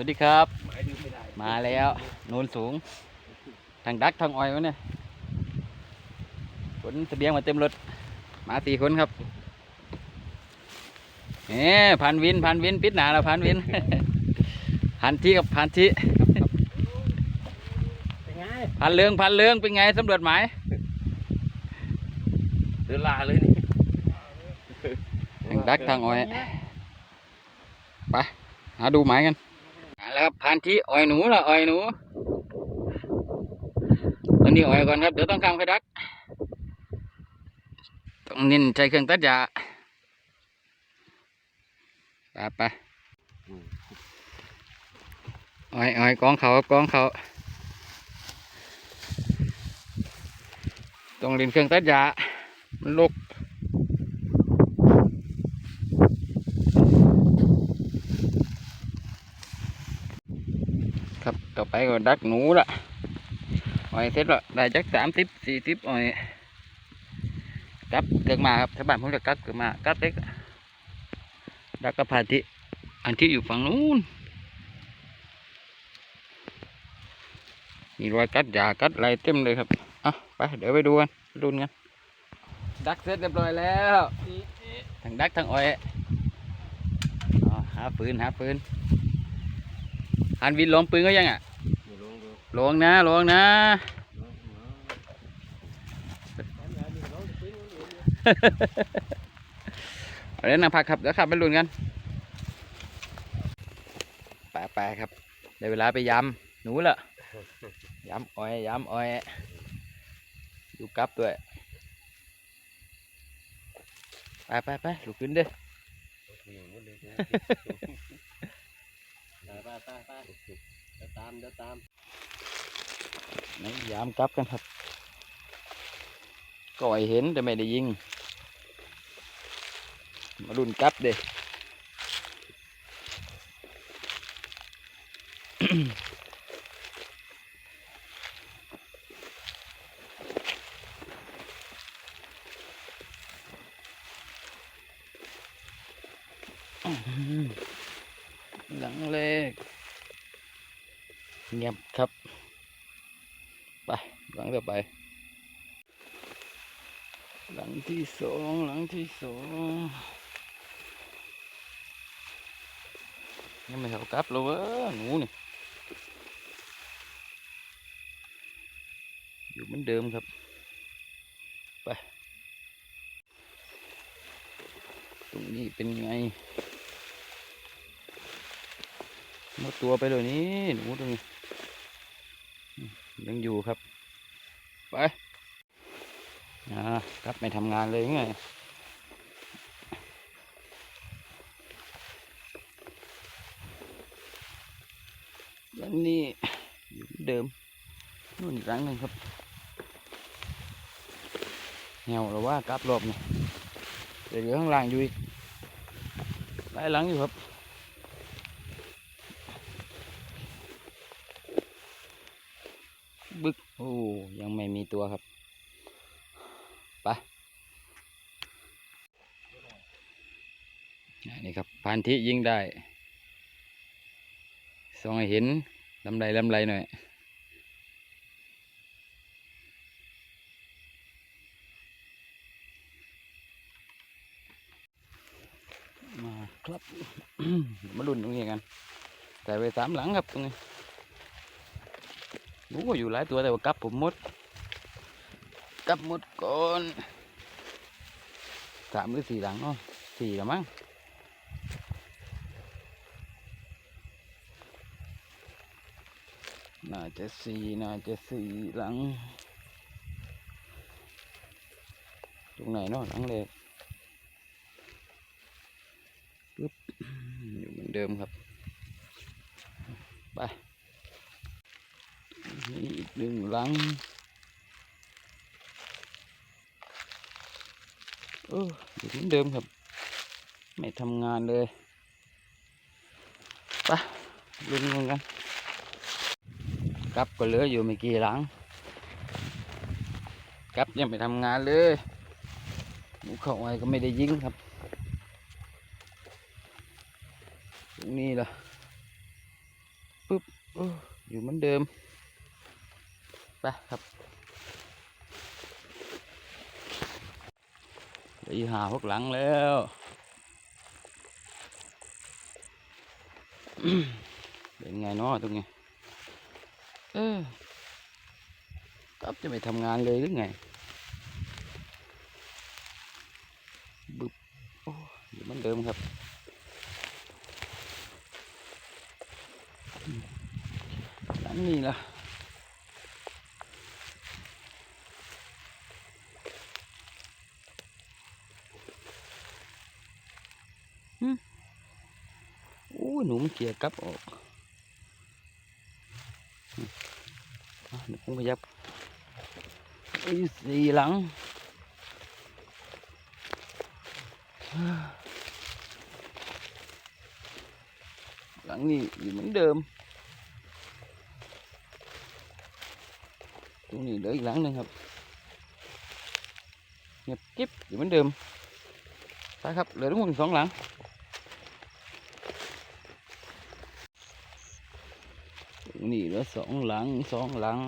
วัสดีครับ มาแล้ว โนนสูง ทางดักทางอ้อยวะเนี่ยขนเสบียงมาเต็มรถ มาสี่คนครับเอ๊พันวินพันวินปิดหนาแล้วพันวิน พันที่กับพันที่เป็นไงพันเลืองพันเลืองเป็นไงสำรวจหมายเดือลาเลยนี่ทางดักทางอ้อยไปหาดูหมายกันมาแล้ว ครับพันที่อ้อยหนูละอ้อยหนูตอนนี้อ้อยก่อนครับเดี๋ยวต้องข้ามไปดักต้องน้นใช้เครื่องตัดหญ้าไปไปอ้อยอ้อยกองเขากองเขาต้องล่นเครื่องตัดหญ้ามันลก ครับต่อ ไปก็ดักหนูละอ้อยเสร็จละได้จักสามสิบสี่สิบอ้อยกับเกิดมาครับชาวบ้านผมจะกับเกิดมากับเล็กดักกระพาธิอันที่อยู่ฝั่งนู้นมีรอยกัดยากัดอะไรเต็มเลยครับอะไปเดี๋ยวไปดูกันดูกันดักเสร็จเรียบร้อยแล้วทั้งดักทั้งอ้อยอ๋อหาปืนหาปืนหันวินลงปืนก็ยังอะ ลงดูลงนะลงนะ เอาเล่นนะพักครับเดี๋ยวขับไปลุ้นกันไปไปครับได้เวลาไปย้ำหนูละย้ำอ้อยย้ำอ้อยดูกลับด้วยไปไปไปลุกขึ้นเด้อไปไปไปไปเดี๋ยวตามเดี๋ยวตาม นี่ยำกลับกันครับก็ไอเห็นแต่ไม่ได้ยิง มาลุ้นกลับเด้หลังเลขเงียบครับ หลังต่อไป หลังที่สองหลังที่สองยังไม่เข้ากับเลยเว้ยหนูนี่อยู่เหมือนเดิมครับ ไปตรงนี้เป็นไงหมดตัวไปเลยนี่หนูตรงนี้ยังอยู่ครับ ไปอ่ากลับไม่ทำงานเลยไงหลังนี้อยู่เดิมนู่นอีกหลังหนึ่งครับเหี่ยวหรือว่ากลับรอบนี่เดี๋ยวข้างล่างอยู่อีกหลายหลังอยู่ครับ บึกโอ้ยังไม่มี ตัวครับไปนี่ครับพันธิยิงได้ส่องให้เห็นลำไรลำไรหน่อยมาครับมาลุ้นตรงนี้กัน แต่ไปสามหลังครับตรงนี้หนูก็อยู่หลายตัวแต่ว่ากลับผมมด กับหมดก่อนสามหรือสี่หลังเนาะสี่ละมั้งน่าจะสี่น่าจะสี่หลัง ตรงไหนเนาะหลังเล็กปึ๊บอยู่เหมือนเดิมครับ ไปนี่อีกหนึ่งหลัง เอออยู่เหมือนเดิมครับ ไม่ทำงานเลยไปลุ้นกันกันกลับก็เหลืออยู่ไม่กี่หลังกลับยังไม่ทำงานเลยหนูเข้าไว้ก็ไม่ได้ยิงครับ ตรงนี้ล่ะปึ๊บออยู่เหมือนเดิมไปครับ ไปหาพวกหลังแล้วเป็นไงเนาะตรงนี้เออกับจะไปทำงานเลยหรือไงบึบโอ้อยู่เหมือนเดิมครับหลังนี้ล่ะ โอ้หนูมันเกี่ยกับออกหึอะเดี๋ยวผมพยับอีสี่หลังหลังนี้อยู่เหมือนเดิม ตรงนี้เหลืออีกหลังหนึ่งครับเงียบกิ๊บอยู่เหมือนเดิม ไปครับ เหลือทั้งหมดสองหลัง นี่เหลือสองหลังสองหลัง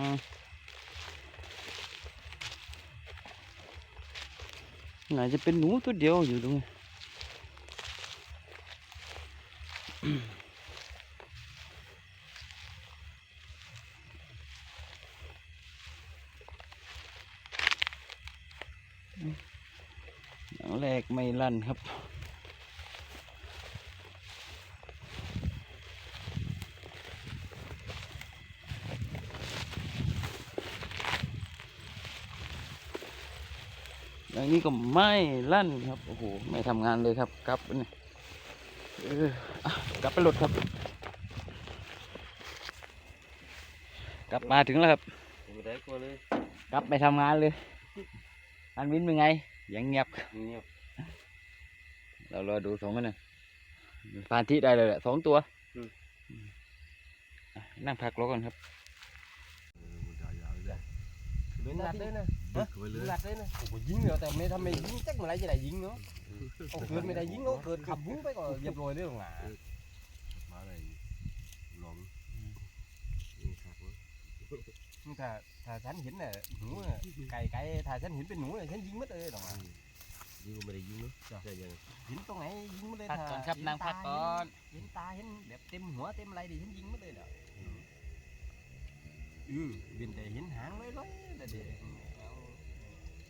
น่าจะเป็นหนูตัวเดียวอยู่ตรงนี้ แรกไม่ลั่นครับ อย่างนี้ก็ไม่ลั่นครับ โอ้โห ไม่ทำงานเลยครับกลับนี่เอออะกลับไปรถครับ กลับมาถึงแล้วครับไม่ได้กลัวเลยกลับไปทำงานเลยอันวินเป็นไง ยังเงียบ เงียบ เรารอดูสองมันนะพานที่ได้เลยแหละสองตัวอะนั่งพักรอก่อนครับเป็นนัดเลยนะไปเลยนัดเลยนะโอ้โหยิงเหรอแต่ไม่ทำไม่ยิงจักเมื่อไรจะได้ยิงเนาะเอาเกิดไม่ได้ยิงเนาะเกิดขับวุ้งไปก็เรียบร้อยเลยหรอกหนามาอะไรหลงนี่ครับ ถ้าถ้าฉันเห็นน่ะหนูน่ะไก่ไก่ถ้าฉันเห็นเป็นหนูน่ะฉันยิง mất เลยหรอกหนายิงก็ไม่ได้ยิงเนาะใช่ยังเห็นตรงไหนยิง mất เลยพักก่อนครับถ้านั่งพักก่อนเห็นตาเห็นแบบเต็มหัวเต็มอะไรดิฉันยิง mất เลยเด้ออือเวียนแต่เห็นหางลอยๆแต่เด็กเอา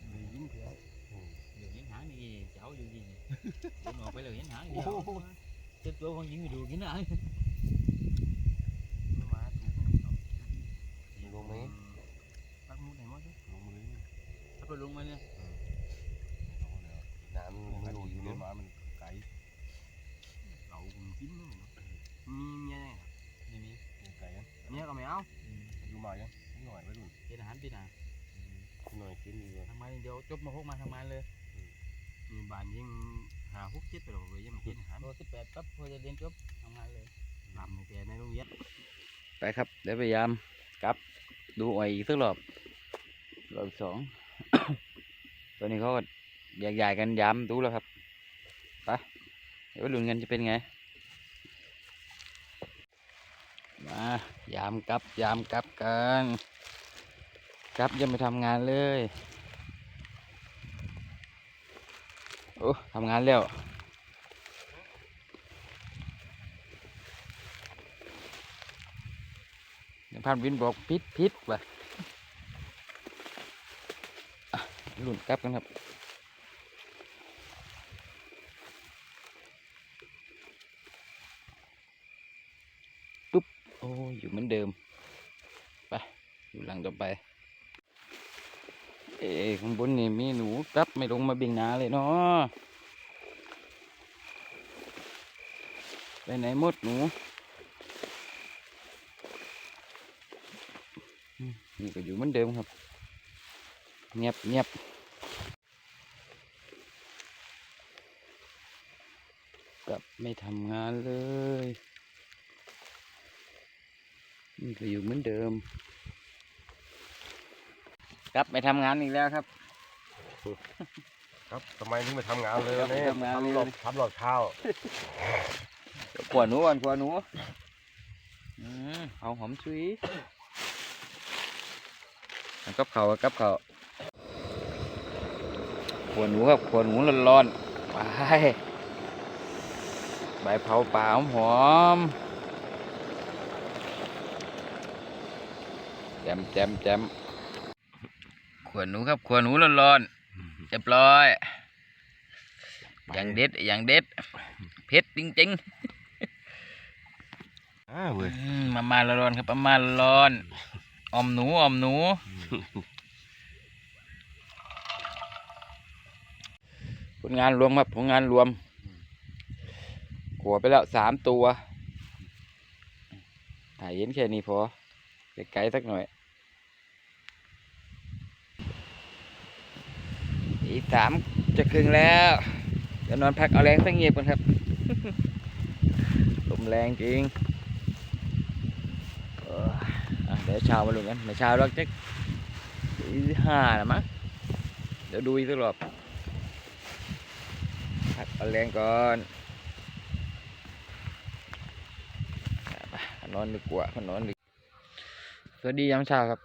เลยยิงเถอะอยู่ยิงหางนี่เจ้าอยู่ยิงยิงออกไปเลยยิงหาง โอ้โห เจ็บตัวคนยิงไปดูกินอะไร มาถูก ลงไหม ปักมุดไหนมั้ง ลงมาเลย ถ้า ไปลงมาเนี่ยน้ำมันอยู่เนาะมันไกลเรา cũng chín nữa mi nha này ไม่มีไกลกัน nha còn mày không อยู่มายังหน่อยไว้ดูกินอาหารที่ไหนหน่อยกินดีกว่าทำไมเดี๋ยวจบมาพกมาทำงานเลยมีบานยังหาฮุกเจ็ดไปหรอกเลยยังไม่เห็นหารตัวสิบแปดปั๊บพอจะเรียนจบทำงานเลยลำในแต่ในโรงเรียนไปครับเดี๋ยวพยายามกลับดูอ่อยอีกสักรอบรอบสอง ตัวนี้เขาก็แยกย้ายกันยามดูแล้วครับไปเดี๋ยวลุ้นกันจะเป็นไง มายามกลับยามกลับกันกลับยังไม่ทำงานเลยโอ้ทำงานแล้วเดี๋ยวพันวินบอกพิษพิษว่ะ อะลุ้นกลับกันครับโอ้อยู่เหมือนเดิมไปอยู่หลังต่อไป เอ๊ข้างบนนี่มีหนูกลับไม่ลงมาเบ่งนาเลยเนาะไปไหนหมดหนูนี่ก็อยู่เหมือนเดิมครับเงียบเงียบ กลับไม่ทำงานเลยนี่ก็อยู่เหมือนเดิมกลับไปทำงานอีกแล้วครับ ครับทำไมถึงไปทำงานเลยครับไปเนี่ยทำงานเลยทำหลอกทำหลอกเท้าขวาหนูก่อนขวาหนูอืมเอาหอมชุยเอากับเขาวกับเขาวขวหนูครับขวหนูร้อนๆไป ใบเผาป่าหอมๆแจมแจมแจมขวหนูครับขวหนูร้อนๆเรียบร้อย อย่างเด็ดอย่างเด็ดเผ็ดจริงๆอ่าเว้ยอืมมามาละร้อนครับมามาละร้อนออมหนูออมหนูผลงานรวมครับผลงานรวม ขัวไปแล้วสามตัว ถ่ายเห็นแค่นี้พอไกลๆสักหน่อยอีสามจะครึ่งแล้วเดี๋ยวนอนพักเอาแรงสักเงียบกันครับลมแรงจริงเดี๋ยวเช้ามาลุ้นกันม่เช้าหรอกจะตีห้าละมั้งเดี๋ยวดูอีกสักรอบพักเอาแรงก่อนอะไป นอนดีกว่านอนดีสวัสดียามเช้าครับ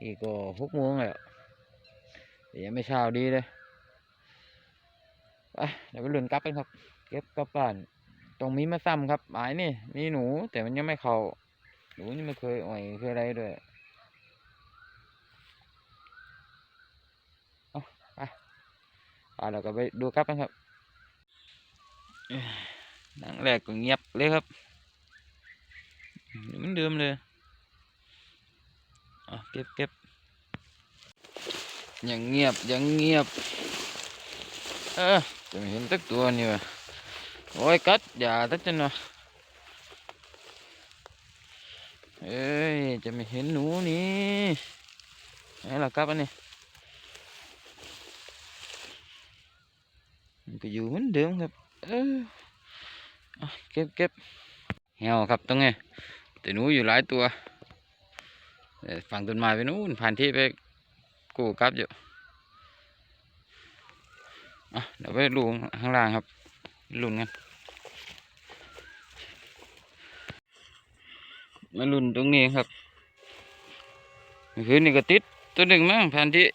นี่ก็หกโมงแล้วยังไม่เช้าดีเลยไปเดี๋ยวไปลุ้นกลับกันครับ เก็บกลับบ้านตรงมีมาซ้ำครับหมายนี่มีหนู แต่มันยังไม่เข้าหนูนี่ไม่เคยอ่อยเคยอะไรด้วยเอาไปไปเราก็ไปดูครับกันครับหนังแรกก็เงียบเลยครับ เหมือนเดิมเลยเอาเก็บเก็บยังเงียบยังเงียบเออจะไม่เห็นสักตัวนี่วะโอ้ยกัดอย่าตัดจันวะเอ้ยจะไม่เห็นหนูนี่ไหนล่ะครับอันนี้มันก็อยู่เหมือนเดิมครับเออเอาเก็บเก็บเหี่ยวครับตรงนี้ แต่หนูอยู่หลายตัวฝั่งต้นไม้ไปนู้นผ่านที่ไปกูกลับอยู่อะเดี๋ยวไปดูข้างล่างครับลุ้นกันมาลุ้นตรงนี้ครับเมื่อคืนนี่ก็ติดตัวหนึ่งมั้งแผนที่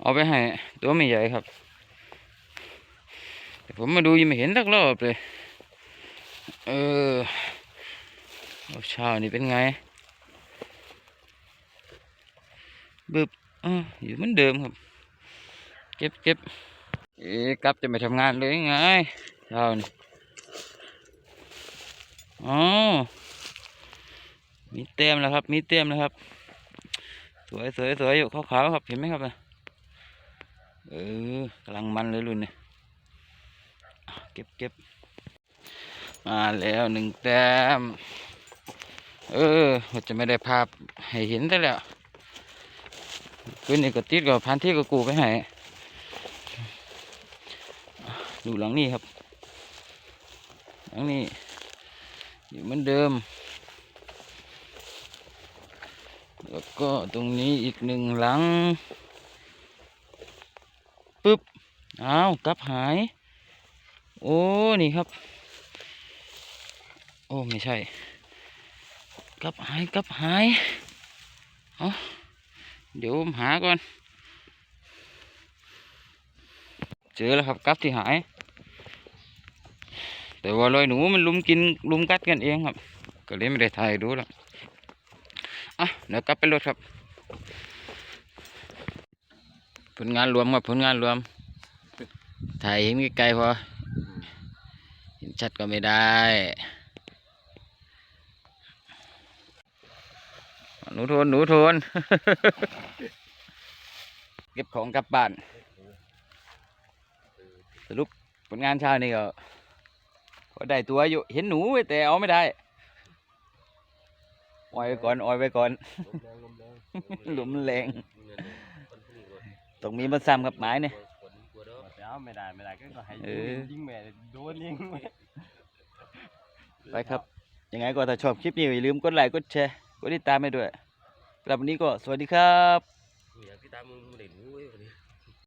เอาไปให้ตัวไม่ใหญ่ครับแต่ผมมาดูยังไม่เห็นสักรอบเลยเออ เอาเช้านี่เป็นไงบึบออยู่เหมือนเดิมครับ เก็บเก็บเอ๊กลับจะไปทำงานเลยไงเช้านี่อ๋อมีเต็มแล้วครับ มีเต็มแล้วครับ สวยสวยสวยอยู่ขาวๆครับเห็นไหมครับนะเออกำลังมันเลยรุ่นเนี่ยเก็บเก็บมาแล้วหนึ่งแต้ม เออว่าจะไม่ได้ภาพให้เห็นได้แล้วคืนนี้ก็ติดกับพันที่ก็กูไปให้ดูหลังนี้ครับ หลังนี้อยู่เหมือนเดิม แล้วก็ตรงนี้อีกหนึ่งหลังปึ๊บอ้าวกลับหาย โอ้ นี่ครับ โอ้ ไม่ใช่ กลับหายกลับหายเอาเดี๋ยวผมหาก่อน เจอแล้วครับกับที่หาย แต่ว่ารอยหนูมันลุมกินลุมกัดกันเองครับ ก็เลยไม่ได้ถ่ายดูแล้วอะเดี๋ยวกลับไปรถครับ ผลงานรวมครับผลงานรวม ถ่ายเห็นไกลๆพอ เห็นชัดก็ไม่ได้ นูโทนหนูโทน เก็บของกลับบ้าน สรุปผลงานเช้านี่ก็ก็ได้ตัวอยู่ เห็นหนูแต่เอาไม่ได้ออยไว้ก่อนออยไว้ก่อนลมแรงลมแรงหลุมแรงต้องมีมาซ้ำกับไม้เนี่ยเอาไม่ได้ไม่ได้ก็ก็ให้เออยิงแม่โดนยิงแม่ไปครับ ยังไงก็ถ้าชอบคลิปนี้อย่าลืมกดไลค์กดแชร์กดติดตามให้ด้วย สำหรับวันนี้ก็สวัสดีครับ